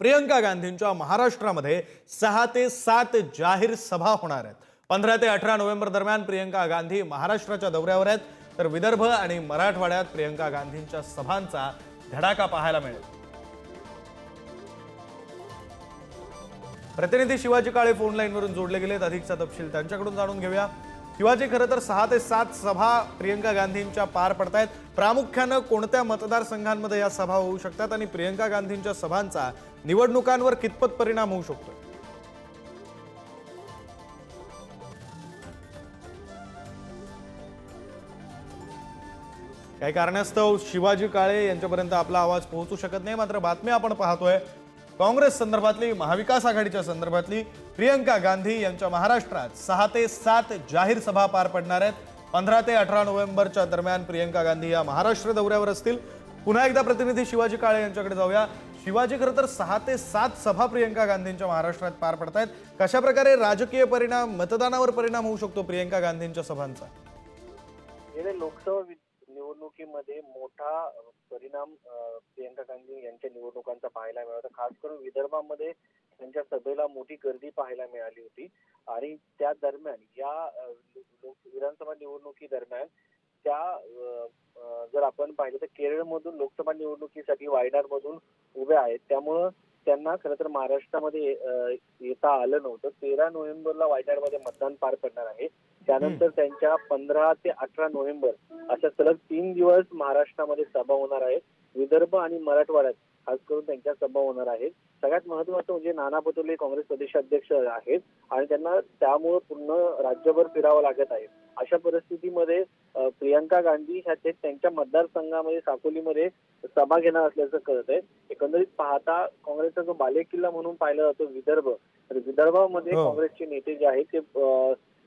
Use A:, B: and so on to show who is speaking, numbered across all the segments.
A: प्रियंका गांधींच्या महाराष्ट्रामध्ये सहा ते सात जाहीर सभा होणार आहेत. पंधरा ते अठरा नोव्हेंबर दरम्यान प्रियंका गांधी महाराष्ट्राच्या दौऱ्यावर आहेत. तर विदर्भ आणि मराठवाड्यात प्रियंका गांधींच्या सभांचा धडाका पाहायला मिळेल. प्रतिनिधी शिवाजी काळे फोन लाईनवरून जोडले गेलेत. अधिकचा तपशील त्यांच्याकडून जाणून घेऊया. शिवाजी खरं तर सहा ते सात सभा प्रियंका गांधींच्या पार पडतायत. प्रामुख्यानं कोणत्या मतदारसंघांमध्ये या सभा होऊ शकतात आणि प्रियंका गांधींच्या सभांचा निवडणुकांवर कितपत परिणाम होऊ शकतो? काही कारणास्तव शिवाजी काळे यांच्यापर्यंत आपला आवाज पोहोचू शकत नाही. मात्र बातम्या आपण पाहतोय काँग्रेस संदर्भातली महाविकास आघाडीच्या संदर्भातली प्रियंका गांधी यांच्या महाराष्ट्रात सहा ते सात जाहीर सभा पार पडणार आहेत. पंधरा ते अठरा नोव्हेंबरच्या दरम्यान प्रियंका गांधी या महाराष्ट्र दौऱ्यावर असतील. पुन्हा एकदा प्रतिनिधी शिवाजी काळे यांच्याकडे जाऊया. शिवाजी खरं तर सहा ते सात सभा प्रियंका गांधींच्या महाराष्ट्रात पार पडतायत. कशा प्रकारे राजकीय परिणाम मतदानावर परिणाम होऊ शकतो प्रियंका गांधींच्या सभांचा?
B: लोकसभा निवडणुकीमध्ये मोठा परिणाम प्रियंका गांधी यांच्या निवडणुकांचा पाहायला मिळाला. खास करून विदर्भामध्ये त्यांच्या सभेला मोठी गर्दी पाहायला मिळाली होती. आणि त्या दरम्यान या विधानसभा निवडणुकी दरम्यान त्या जर आपण पाहिलं तर केरळमधून लोकसभा निवडणुकीसाठी वायनाड मधून उभ्या आहेत. त्यामुळं त्यांना खरं तर महाराष्ट्रामध्ये येता आलं नव्हतं. तेरा नोव्हेंबरला वायनाडमध्ये मतदान पार पडणार आहे. त्यानंतर त्यांच्या पंधरा ते अठरा नोव्हेंबर अशा सलग तीन दिवस महाराष्ट्रामध्ये सभा होणार आहे विदर्भ आणि मराठवाड्यात खास करून त्यांच्या सभा होणार आहेत. सगळ्यात महत्वाचं म्हणजे नाना पटोले काँग्रेस प्रदेशाध्यक्ष आहेत आणि त्यांना त्यामुळे पूर्ण राज्यभर फिरावं लागत आहे. अशा परिस्थितीमध्ये प्रियंका गांधी ह्या ते त्यांच्या मतदारसंघामध्ये साकोलीमध्ये सभा घेणार असल्याचं कळत आहे एकंदरीत पाहता काँग्रेसचा जो बालेकिल्ला म्हणून पाहिला जातो विदर्भ तर विदर्भामध्ये
A: हो.
B: काँग्रेसचे नेते जे आहेत ते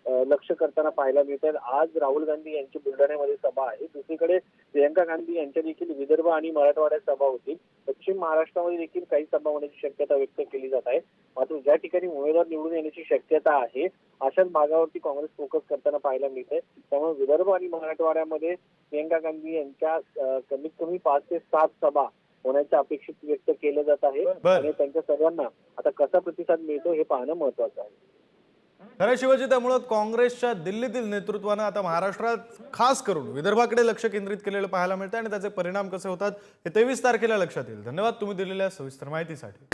B: लक्ष करताना पाहायला मिळत आहेत आज राहुल गांधी यांची बुलढाण्यामध्ये सभा आहे. दुसरीकडे प्रियंका गांधी यांच्या देखील विदर्भ आणि मराठवाड्यात सभा होतील. पश्चिम महाराष्ट्रामध्ये देखील काही सभा होण्याची शक्यता व्यक्त केली जात आहे. मात्र ज्या ठिकाणी उमेदवार निवडून येण्याची शक्यता आहे अशाच भागावरती काँग्रेस फोकस करताना पाहायला मिळते त्यामुळे विदर्भ आणि मराठवाड्यामध्ये प्रियंका गांधी यांच्या कमीत कमी पाच ते सात सभा होण्याचे अपेक्षित व्यक्त केलं जात आहे. आणि त्यांच्या सर्वांना आता कसा प्रतिसाद मिळतो हे पाहणं महत्वाचं आहे.
A: खरं शिवाजी त्यामुळं काँग्रेसच्या दिल्लीतील नेतृत्वानं आता महाराष्ट्रात खास करून विदर्भाकडे लक्ष केंद्रित केलेलं पाहायला मिळतं आणि त्याचे परिणाम कसे होतात हे तेवीस तारखेला लक्षात येईल. धन्यवाद तुम्ही दिलेल्या सविस्तर माहितीसाठी.